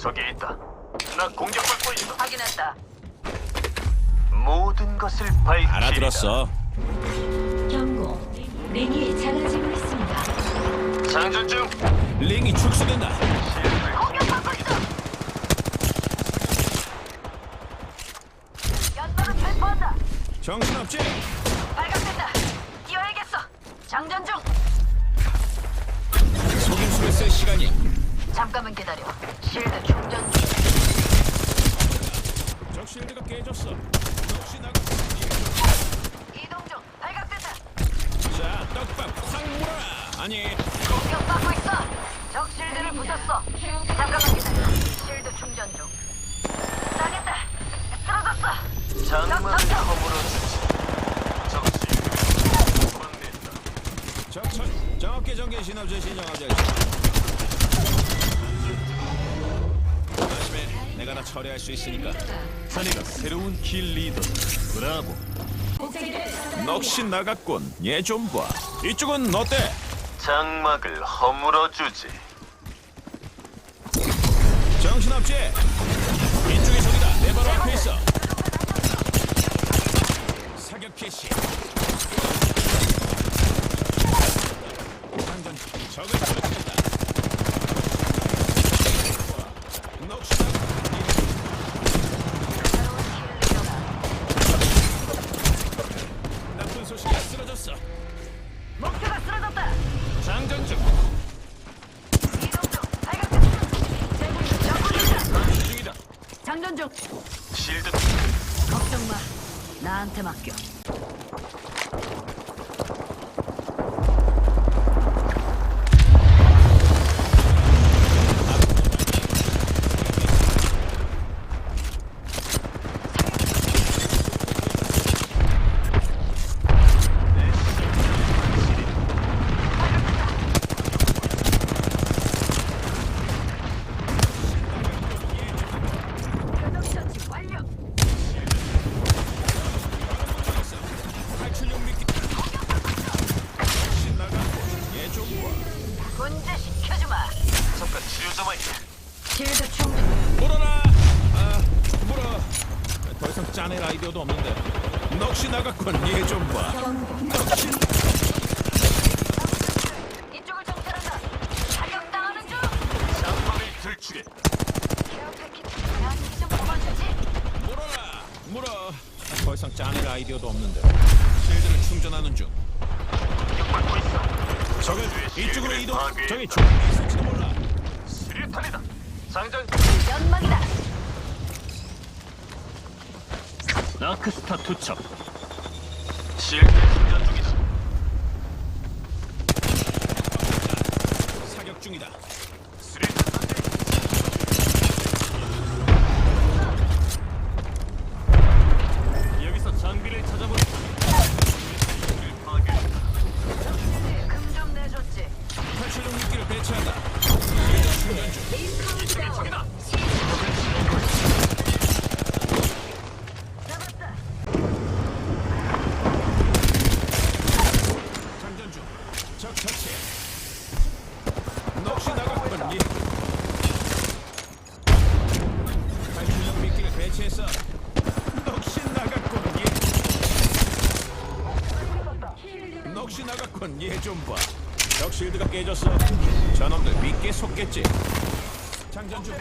저기 있다. 나 공격받고 있어. 확인했다. 모든 것을 밝히리라. 알아들었어. 경고. 링이 작아지고 있습니다. 장전 중. 링이 축소된다. 실드를 공격받고 있어. 연막을 발포한다. 정신없지? 발각된다. 뛰어야겠어. 장전 중. 속임수를 쓸 시간이. 잠깐만 기다려. 실드 충전 중. 적 실드가 깨졌어. 역시 나가. 이동 중. 발각된다. 자, 떡밥 확 물어라. 아니, 공격받고 있어. 적 실드를 부쉈어. 잠깐만 기다려. 실드 충전 중. 당했다. 쓰러졌어. 장막을 적, 적, 허물어주지. 적. 적철. 정확히 전개 신호제 신청하자. 조심해. 내가 다 처리할 수 있으니까. 자네가 새로운 길 리더. 브라보. 넋이 나갔군. 얘 좀 봐. 이쪽은 어때? 장막을 허물어 주지. 정신없지? 이쪽이 적이다. 내 바로 앞에 있어. 사격 개시. 장전. 적을 나 실드 충전. 물어라. 아, 물어. 더 이상 짜낼 아이디어도 없는데. 넋이 나갔군. 얘좀 봐. 넋이 이쪽을 정찰한다. 사격당하는 중. 장막을 들추게. 케어 패키지. 양기 좀 뽑아주지. 물어라. 물어. 더 이상 짜낼 아이디어도 없는데. 실드를 충전하는 중. 적을 왜 이쪽으로 이동. 저기 몰라. 수류탄이다. 장전. 연막이다. 나크스타 투척. 실드 충전 중이다. 사격 중이다. 수류탄 던져. 여기서 장비를 찾아보자. 실드를 파괴했다. 금좀 내줬지. 탈출용 미끼를 배치한다. 실드 충전 중. 이쪽에 적이다. 잡았다. 장전 중. 적 처치. 넋이 나갔군. 이. 탈출용 미끼를 배치했어. 넋이 나갔군. 이. 넋이 나갔군. 얘 좀 봐. 적 실드가 깨졌어. 저놈들 믿게 속겠지. 장전 중.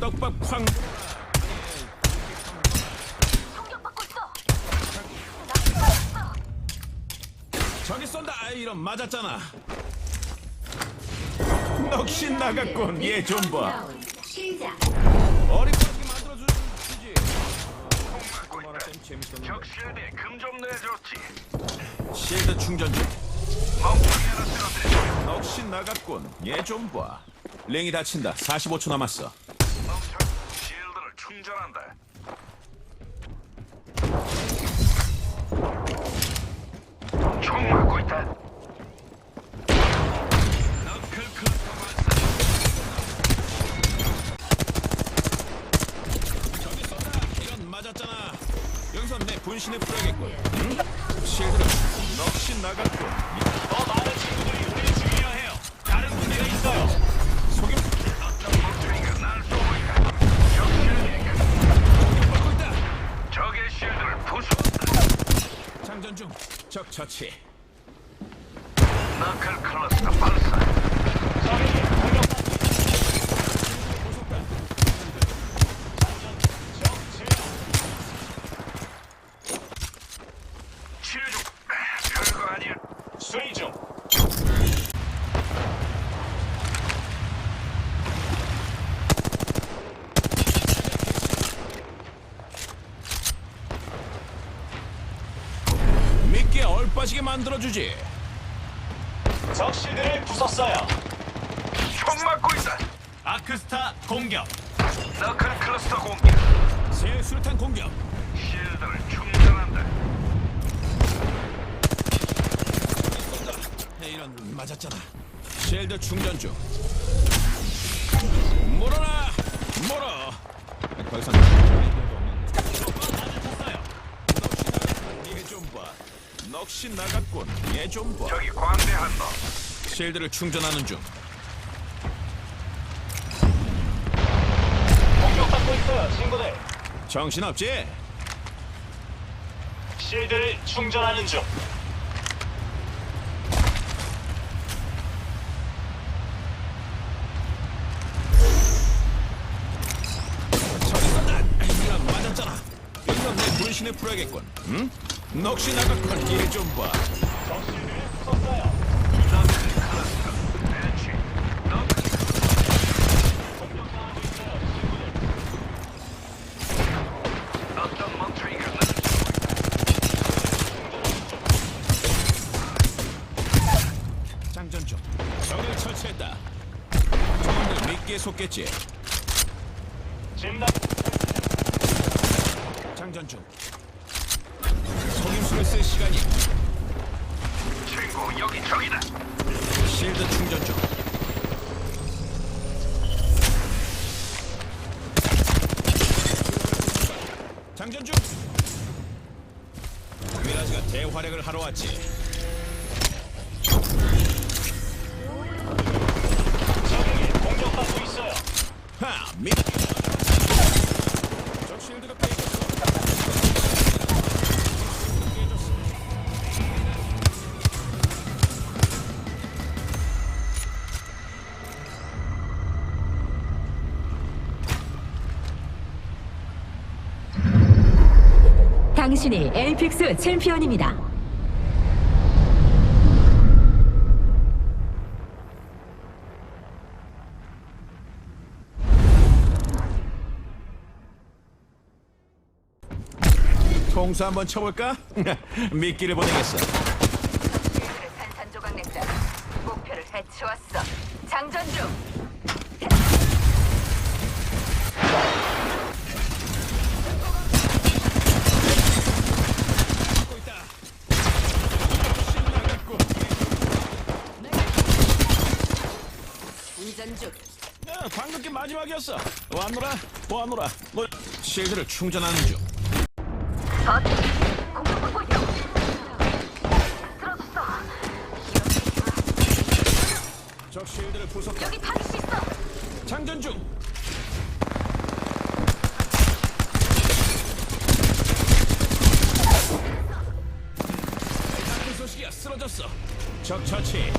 떡밥 쾅 공격받고 있어. 저기 쏜다 아, 이런 맞았잖아 넋이 나갔군 얘 좀봐 라운드 시작. 어리광게 만들어주지 재밌었는데 적실대 금좀 내줬지. 실드 충전 중 멍청이 하나 쓰러뜨려. 넋이 나갔군 얘 좀봐 랭이 다친다 45초 남았어. 실 처치 너클 클러스터 발사. 적에게 공격받고 고속다 치료 중. 별거 아니야. 수리 중. 믿게 얼빠지게 만들어주지 적 실드를 부쉈어요. 총 맞고 있다. 아크스타 공격. 너클 클러스터 공격. 새 수류탄 공격 실드를 충전한다. 이런 맞았잖아 실드 충전 중 물어라 물어 더이상 얘좀봐 넋이 나갔군 얘좀 봐 저기 광대한 너. 실드를 충전하는 중 공격받고 있어요, 친구들. 정신없지? 실드를 충전하는 중. 저기 쏜다 이런 맞았잖아 여기서 내 분신에 풀어야겠군 응? 넋이 나갔군 멍청이가 날 장전 중. 적을 처치했다. 저놈들 미끼에 속겠지 저기다. 실드 충전 중. 장전 중. 미라지가 대활약을 하러 왔지 당신이 엘픽스 챔피언입니다. 통수 한번 쳐볼까? 미끼를 보내겠어. 산산조각 냈다. 목표를 해치웠어. 장전 중. 중. 야, 방금 게 마지막이었어. 와노라, 와노라. 너 실드를 충전하는 중. 적 실드를 부쉈다. 여기 파리시 있어. 장전 중. 나쁜 소식이야 쓰러졌어. 적 처치.